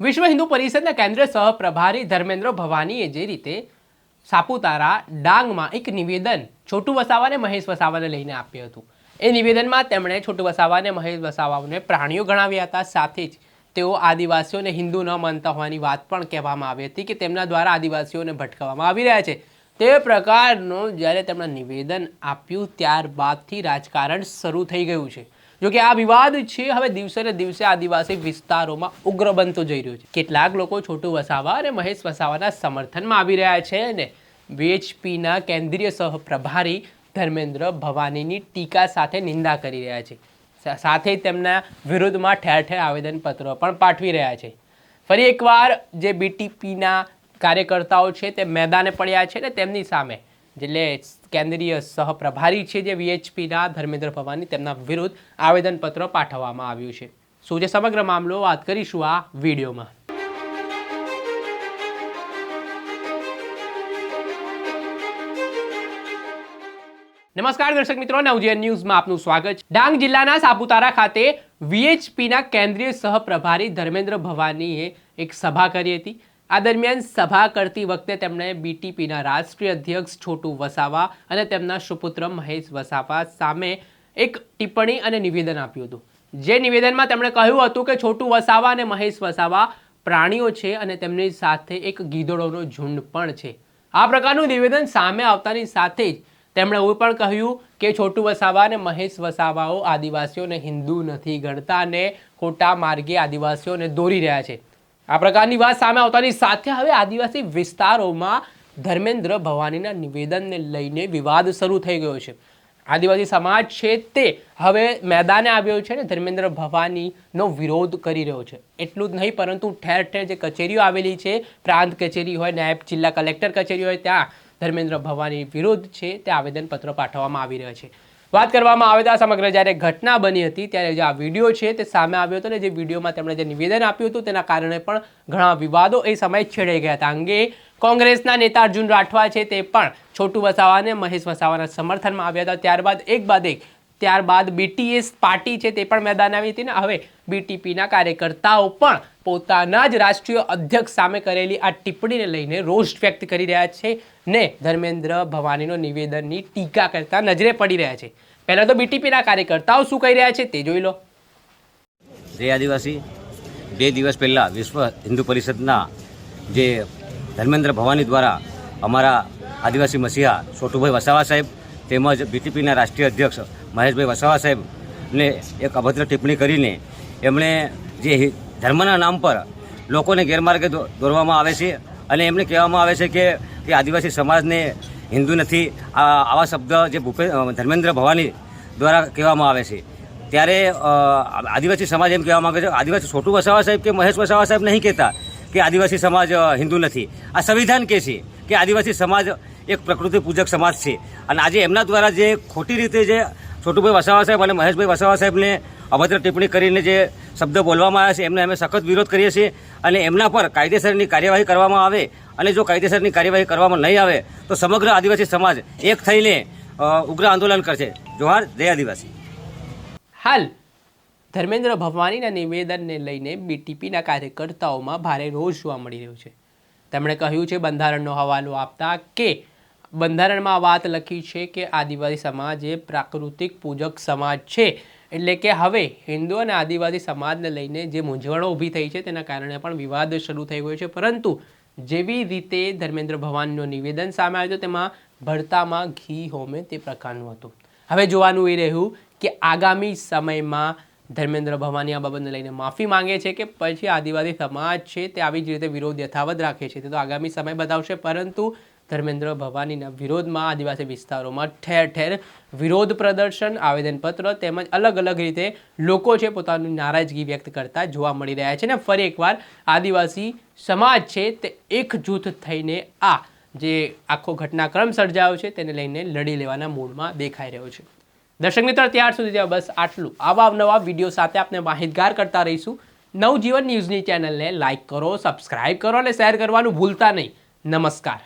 વિશ્વ હિન્દુ પરિષદના કેન્દ્ર સહપ્રભારી ધર્મેન્દ્ર ભવાનીએ જે રીતે સાપુતારા ડાંગમાં એક નિવેદન છોટુ વસાવા અને મહેશ વસાવાને લઈને આપ્યું હતું. એ નિવેદનમાં તેમણે છોટુ વસાવા અને મહેશ વસાવાને પ્રાણીઓ ગણાવ્યા હતા. સાથે જ તેઓ આદિવાસીઓને હિન્દુ ન માનતા હોવાની વાત પણ કહેવામાં આવી હતી કે તેમના દ્વારા આદિવાસીઓને ભટકાવવામાં આવી રહ્યા છે. તે પ્રકારનું જ્યારે તેમણે નિવેદન આપ્યું, ત્યારબાદથી રાજકારણ શરૂ થઈ ગયું છે. જો કે આ વિવાદ છે, હવે દિવસે ને દિવસે આદિવાસી વિસ્તારોમાં ઉગ્ર બનતો જઈ રહ્યો છે. કેટલાક લોકો છોટુ વસાવા અને મહેશ વસાવાના સમર્થનમાં આવી રહ્યા છે અને વીએચપીના કેન્દ્રીય સહપ્રભારી ધર્મેન્દ્ર ભવાનીની ટીકા સાથે નિંદા કરી રહ્યા છે. સાથે તેમના વિરુદ્ધમાં ઠેર ઠેર આવેદનપત્રો પણ પાઠવી રહ્યા છે. ફરી એકવાર જે બીટીપીના કાર્યકર્તાઓ છે તે મેદાને પડ્યા છે ને તેમની સામે એટલે કેન્દ્રીય સહપ્રભારી છે જે વીએચપીના ધર્મેન્દ્ર ભવાની તેમના વિરુદ્ધ આવેદનપત્ર પાઠવવામાં આવ્યું છે. શું જે સમગ્ર મામલો વાત કરીશું આ વિડીયોમાં. નમસ્કાર દર્શક મિત્રો, નવજીવન ન્યૂઝમાં આપનું સ્વાગત છે. ડાંગ જિલ્લાના સાપુતારા ખાતે વીએચપીના કેન્દ્રીય સહપ્રભારી ધર્મેન્દ્ર ભવાનીએ એક સભા કરી હતી. આ દરમિયાન સભા કરતી વખતે તેમણે બીટીપીના રાષ્ટ્રીય અધ્યક્ષ છોટુ વસાવા અને તેમના સુપુત્ર મહેશ વસાવા સામે એક ટિપ્પણી અને નિવેદન આપ્યું હતું. જે નિવેદનમાં તેમણે કહ્યું હતું કે છોટુ વસાવા અને મહેશ વસાવા પ્રાણીઓ છે અને તેમની સાથે એક ગીધડોનો ઝુંડ પણ છે. આ પ્રકારનું નિવેદન સામે આવતાની સાથે જ તેમણે એવું પણ કહ્યું કે છોટુ વસાવા અને મહેશ વસાવાઓ આદિવાસીઓને હિન્દુ નથી ગણતા અને ખોટા માર્ગે આદિવાસીઓને દોરી રહ્યા છે. આ પ્રકારની વાત સામે આવતાની સાથે હવે આદિવાસી વિસ્તારોમાં ધર્મેન્દ્ર ભવાનીના નિવેદનને લઈને વિવાદ શરૂ થઈ ગયો છે. આદિવાસી સમાજ છે તે હવે મેદાને આવ્યો છે ને ધર્મેન્દ્ર ભવાનીનો વિરોધ કરી રહ્યો છે. એટલું જ નહીં, પરંતુ ઠેર ઠેર જે કચેરીઓ આવેલી છે, પ્રાંત કચેરી હોય, નાયબ જિલ્લા કલેક્ટર કચેરી હોય, ત્યાં ધર્મેન્દ્ર ભવાની વિરુદ્ધ છે તે આવેદનપત્ર પાઠવવામાં આવી રહ્યા છે. વાત કરવામાં આવે તો આ સમગ્ર જ્યારે ઘટના બની હતી, ત્યારે જે આ વીડિયો છે તે સામે આવ્યો હતો ને જે વિડીયોમાં તેમણે જે નિવેદન આપ્યું હતું તેના કારણે પણ ઘણા વિવાદો એ સમયે છેડાઈ ગયા હતા. અંગે કોંગ્રેસના નેતા અર્જુન રાઠવા છે તે પણ છોટુ વસાવા અને મહેશ વસાવાના સમર્થનમાં આવ્યા હતા. ત્યારબાદ એક બાદ એક ત્યારબાદ બીટીએસ પાર્ટી છે તે પણ મેદાન આવી હતી ને હવે બીટીપીના કાર્યકર્તાઓ પણ પોતાના જ રાષ્ટ્રીય અધ્યક્ષ સામે કરેલી આ ટિપ્પણીને લઈને રોષ વ્યક્ત કરી રહ્યા છે ને ધર્મેન્દ્ર ભવાનીનો નિવેદનની ટીકા કરતા નજરે પડી રહ્યા છે. પહેલા તો બીટીપીના કાર્યકર્તાઓ શું કહી રહ્યા છે તે જોઈ લો. જય આદિવાસી બે દિવસ પહેલાં વિશ્વ હિન્દુ પરિષદના જે ધર્મેન્દ્ર ભવાની દ્વારા અમારા આદિવાસી મસીહા છોટુભાઈ વસાવા સાહેબ તેમજ બીટીપીના રાષ્ટ્રીય અધ્યક્ષ મહેશભાઈ વસાવા સાહેબને એક અભદ્ર ટિપ્પણી કરીને એમણે જે ધર્મના નામ પર લોકોને ગેરમાર્ગે દોરવામાં આવે છે અને એમને કહેવામાં આવે છે કે કે આદિવાસી સમાજને હિન્દુ નથી. આવા શબ્દ જે ભૂપે ધર્મેન્દ્ર ભવાની દ્વારા કહેવામાં આવે છે. ત્યારે આદિવાસી સમાજ એમ કહેવા માગે છે, આદિવાસી છોટુ વસાવા સાહેબ કે મહેશ વસાવા સાહેબ નહીં કહેતા કે આદિવાસી સમાજ હિન્દુ નથી? આ સંવિધાન કહે છે કે આદિવાસી સમાજ એક પ્રકૃતિ પૂજક સમાજ છે. અને આજે એમના દ્વારા જે ખોટી રીતે જે છોટુભાઈ વસાવા સાહેબ અને મહેશભાઈ વસાવા સાહેબને અભદ્ર ટિપ્પણી કરીને જે શબ્દ બોલવામાં આવ્યા છે, એમને અમે સખત વિરોધ કરીએ છીએ અને એમના પર કાયદેસરની કાર્યવાહી કરવામાં આવે અને જો કાયદેસરની કાર્યવાહી કરવામાં નહીં આવે, તો સમગ્ર આદિવાસી સમાજ એક થઈને ઉગ્ર આંદોલન કરશે. જોહાર, જય આદિવાસી. હાલ, ધર્મેન્દ્ર ભવાનીના નિવેદનને લઈને બીટીપીના કાર્યકર્તાઓમાં ભારે રોષ જોવા મળી રહ્યો છે. તેમણે કહ્યું છે, બંધારણનો હવાલો આપતા કે બંધારણમાં વાત લખી છે કે આદિવાસી સમાજ એ પ્રાકૃતિક પૂજક સમાજ છે. એટલે કે હવે હિન્દુ અને આદિવાસી સમાજને લઈને જે મૂંઝવણો ઊભી થઈ છે તેના કારણે પણ વિવાદ શરૂ થઈ ગયો છે. પરંતુ જેવી રીતે ધર્મેન્દ્ર ભવાનનું નિવેદન સામે આવ્યું તેમાં ભરતામાં ઘી હોમે તે પ્રકારનું હતું. હવે જોવાનું એ રહ્યું કે આગામી સમયમાં ધર્મેન્દ્ર ભવાની આ બાબતને લઈને માફી માંગે છે કે પછી આદિવાસી સમાજ છે તે આવી જ રીતે વિરોધ યથાવત રાખે છે. તે તો આગામી સમય બતાવશે, પરંતુ ધર્મેન્દ્ર ભવાનીના વિરોધમાં આદિવાસી વિસ્તારોમાં ઠેર ઠેર વિરોધ પ્રદર્શન, આવેદનપત્ર તેમજ અલગ અલગ રીતે લોકો છે પોતાની નારાજગી વ્યક્ત કરતા જોવા મળી રહ્યા છે. ને ફરી એકવાર આદિવાસી સમાજ છે તે એકજૂથ થઈને આ જે આખો ઘટનાક્રમ સર્જાયો છે તેને લઈને લડી લેવાના મૂડમાં દેખાઈ રહ્યો છે. દર્શક મિત્રો, ત્યાર સુધી બસ આટલું. આવા નવા વીડિયો સાથે આપણે માહિતગાર કરતા રહીશું. નવજીવન ન્યૂઝની ચેનલને લાઇક કરો, સબસ્ક્રાઇબ કરો અને શેર કરવાનું ભૂલતા નહીં. નમસ્કાર.